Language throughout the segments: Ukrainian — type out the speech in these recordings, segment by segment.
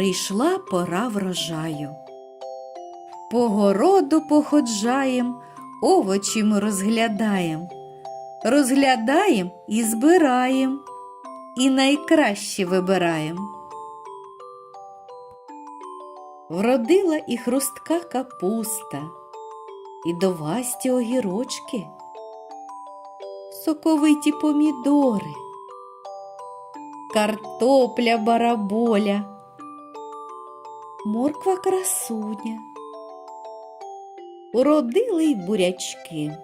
прийшла пора врожаю. По городу походжаєм, овочі ми розглядаєм, розглядаєм і збираєм, і найкраще вибираєм. Вродила і хрустка капуста, і довгасті огірочки, соковиті помідори, картопля бараболя, морква красуня, уродили й бурячки.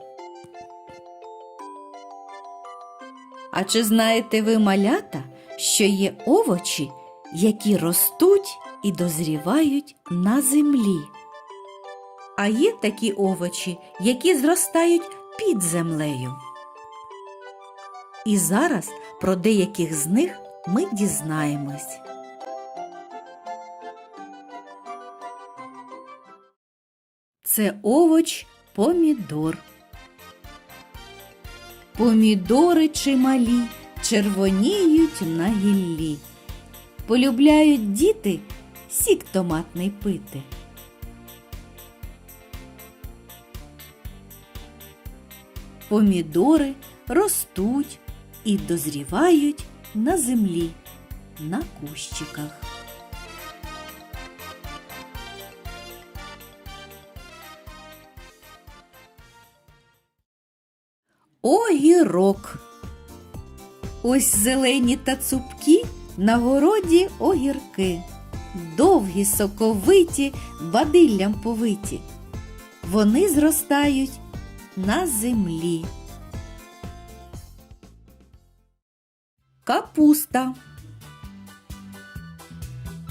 А чи знаєте ви, малята, що є овочі, які ростуть і дозрівають на землі? А є такі овочі, які зростають під землею. І зараз про деяких з них ми дізнаємось. Це овоч помідор. Помідори чималі червоніють на гіллі. Полюбляють діти сік томатний пити. Помідори ростуть і дозрівають на землі, на кущиках. Огірок. Ось зелені та цупкі на городі огірки, довгі, соковиті, бадиллям повиті. Вони зростають на землі. Капуста.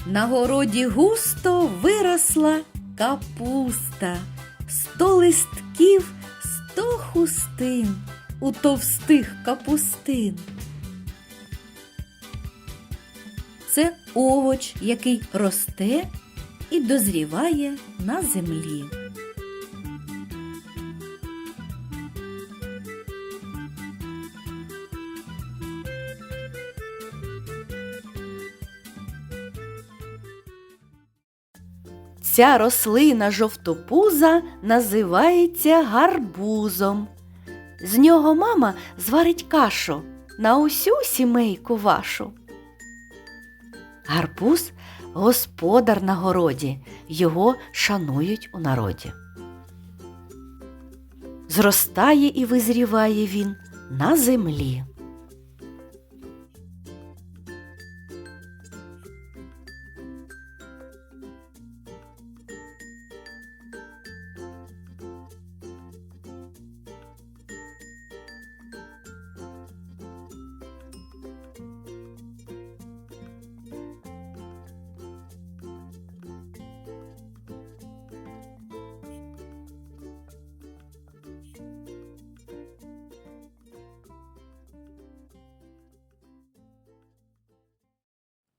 На городі густо виросла капуста, сто листків, сто хустин у товстих капустин. Це овоч, який росте і дозріває на землі. Ця рослина жовтопуза називається гарбузом. З нього мама зварить кашу на усю сімейку вашу. Гарбуз господар на городі, його шанують у народі. Зростає і визріває він на землі.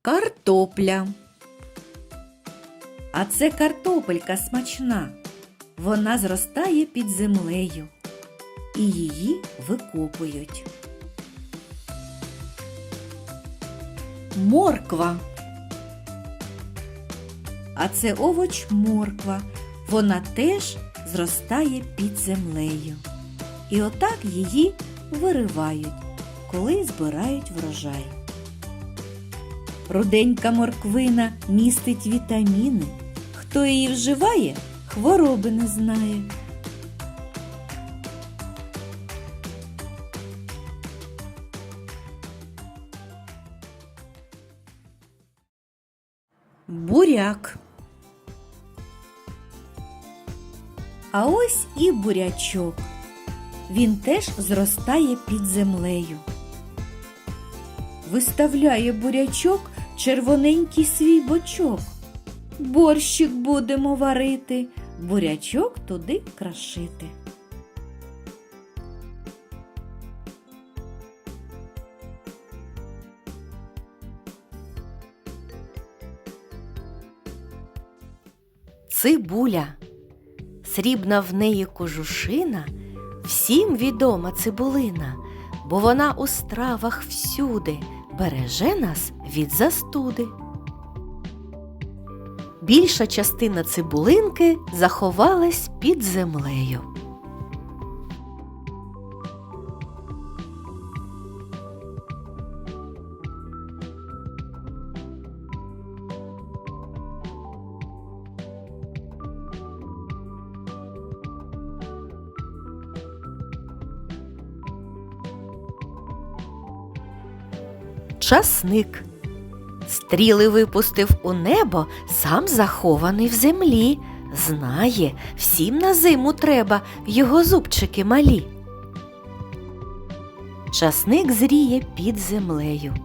Картопля. А це картопелька смачна. Вона зростає під землею і її викопують. Морква. А це овоч морква. Вона теж зростає під землею. І отак її виривають, коли збирають врожай. Руденька морквина містить вітаміни. Хто її вживає, хвороби не знає. Буряк. А ось і бурячок. Він теж зростає під землею. Виставляє бурячок червоненький свій бочок. Борщик будемо варити, бурячок туди крашити. Цибуля. Срібна в неї кожушина, всім відома цибулина, бо вона у стравах всюди береже нас від застуди. більша частина цибулинки заховалась під землею. Часник. Стріли випустив у небо, сам захований в землі. Знає, всім на зиму треба його зубчики малі. Часник зріє під землею.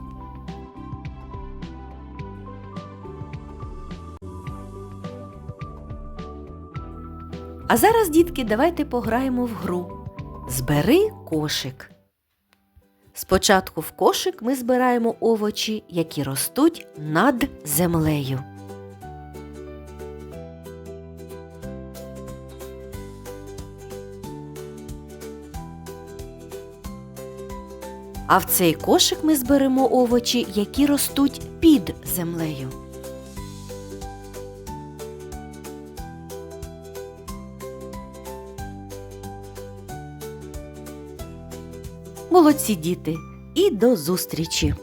А зараз, дітки, давайте пограємо в гру. Збери кошик. Спочатку в кошик ми збираємо овочі, які ростуть над землею. А в цей кошик ми зберемо овочі, які ростуть під землею. Молодці діти і до зустрічі!